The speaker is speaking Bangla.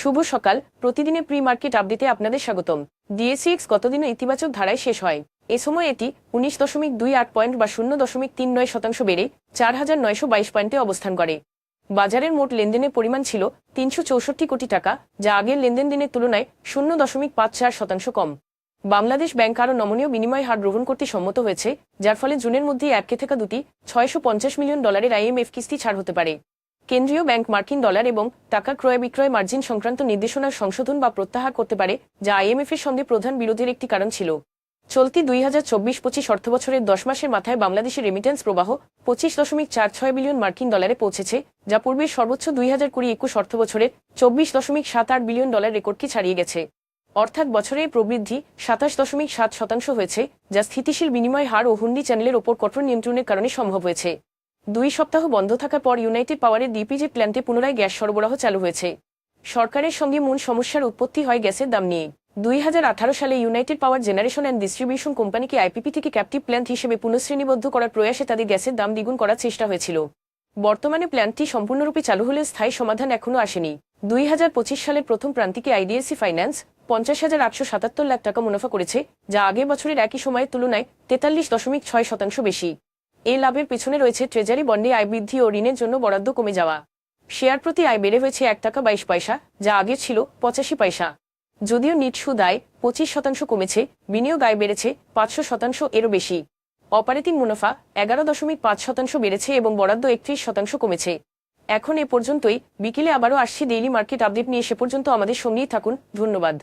শুভ সকাল। প্রতিদিনের প্রি মার্কেট আপডেটে আপনাদের স্বাগতম। ডিএসিএক্স গতদিনও ইতিবাচক ধারায় শেষ হয়। এ সময় এটি উনিশ দশমিক দুই আট পয়েন্ট বা শূন্য দশমিক তিন নয় শতাংশ বেড়ে চার হাজার নয়শো বাইশ পয়েন্টে অবস্থান করে। বাজারের মোট লেনদেনের পরিমাণ ছিল তিনশো চৌষট্টি কোটি টাকা, যা আগের লেনদেন দিনের তুলনায় শূন্য দশমিক পাঁচ চার শতাংশ কম। বাংলাদেশ ব্যাংক আরও নমনীয় বিনিময় হার গ্রহণ করতে সম্মত হয়েছে, যার ফলে জুনের মধ্যে আটকে থাকা দুটি ছয়শো পঞ্চাশ মিলিয়ন ডলারের আইএমএফ কিস্তি ছাড় হতে পারে। কেন্দ্রীয় ব্যাংক মার্কিন ডলার এবং টাকা ক্রয় বিক্রয় মার্জিন সংক্রান্ত নির্দেশনার সংশোধন বা প্রত্যাহার করতে পারে, যা আইএমএফ এর সঙ্গে প্রধান বিরোধের একটি কারণ ছিল। চলতি দুই হাজার চব্বিশ পঁচিশ অর্থবছরের দশ মাসের মাথায় বাংলাদেশের রেমিটেন্স প্রবাহ পঁচিশ দশমিক চার ছয় বিলিয়ন মার্কিন ডলারে পৌঁছেছে, যা পূর্বের সর্বোচ্চ দুই হাজার কুড়ি একুশ অর্থবছরের চব্বিশ দশমিক সাত আট বিলিয়ন ডলার রেকর্ডকে ছাড়িয়ে গেছে। অর্থাৎ বছরে প্রবৃদ্ধি সাতাশ দশমিক সাত শতাংশ হয়েছে, যা স্থিতিশীল বিনিময় হার ও হুন্ডি চ্যানেলের ওপর কঠোর নিয়ন্ত্রণের কারণে সম্ভব হয়েছে। দুই সপ্তাহ বন্ধ থাকার পর ইউনাইটেড পাওয়ারের ডিপিজি প্ল্যান্টে পুনরায় গ্যাস সরবরাহ চালু হয়েছে। সরকারের সঙ্গে মূল সমস্যার উৎপত্তি হয় গ্যাসের দাম নিয়ে। দুই সালে United Power Generation and Distribution কোম্পানিকে আইপিপি থেকে ক্যাপটিভ প্ল্যান্ট হিসেবে পুনঃশ্রেণীবদ্ধ করার প্রয়াসে তাদের গ্যাসের দাম দ্বিগুণ করার চেষ্টা হয়েছিল। বর্তমানে প্ল্যান্টটি সম্পূর্ণরূপে চালু হলে স্থায়ী সমাধান এখনও আসেনি। দুই হাজার পঁচিশ সালের প্রথম প্রান্তিকে আইডিএসি ফাইন্যান্স পঞ্চাশ হাজার আটশো সাতাত্তর লাখ টাকা মুনাফা করেছে, যা আগের বছরের একই সময়ের তুলনায় তেতাল্লিশ দশমিক ছয় শতাংশ বেশি। এই লাভের পেছনে রয়েছে ট্রেজারি বন্ডে আয় বৃদ্ধি ও ঋণের জন্য বরাদ্দ কমে যাওয়া। শেয়ার প্রতি আয় বেড়ে হয়েছে এক টাকা বাইশ পয়সা, যা আগে ছিল পঁচাশি পয়সা। যদিও নিট সুদ আয় পঁচিশ শতাংশ কমেছে, বিনিয়োগ আয় বেড়েছে পাঁচশো শতাংশ এরও বেশি। অপারেটিং মুনাফা এগারো দশমিক পাঁচ শতাংশ বেড়েছে এবং বরাদ্দ একত্রিশ শতাংশ কমেছে। এখন এ পর্যন্তই, বিকেলে আবারও আসছি ডেইলি মার্কেট আপডেট নিয়ে, সে পর্যন্ত আমাদের সঙ্গেই থাকুন, ধন্যবাদ।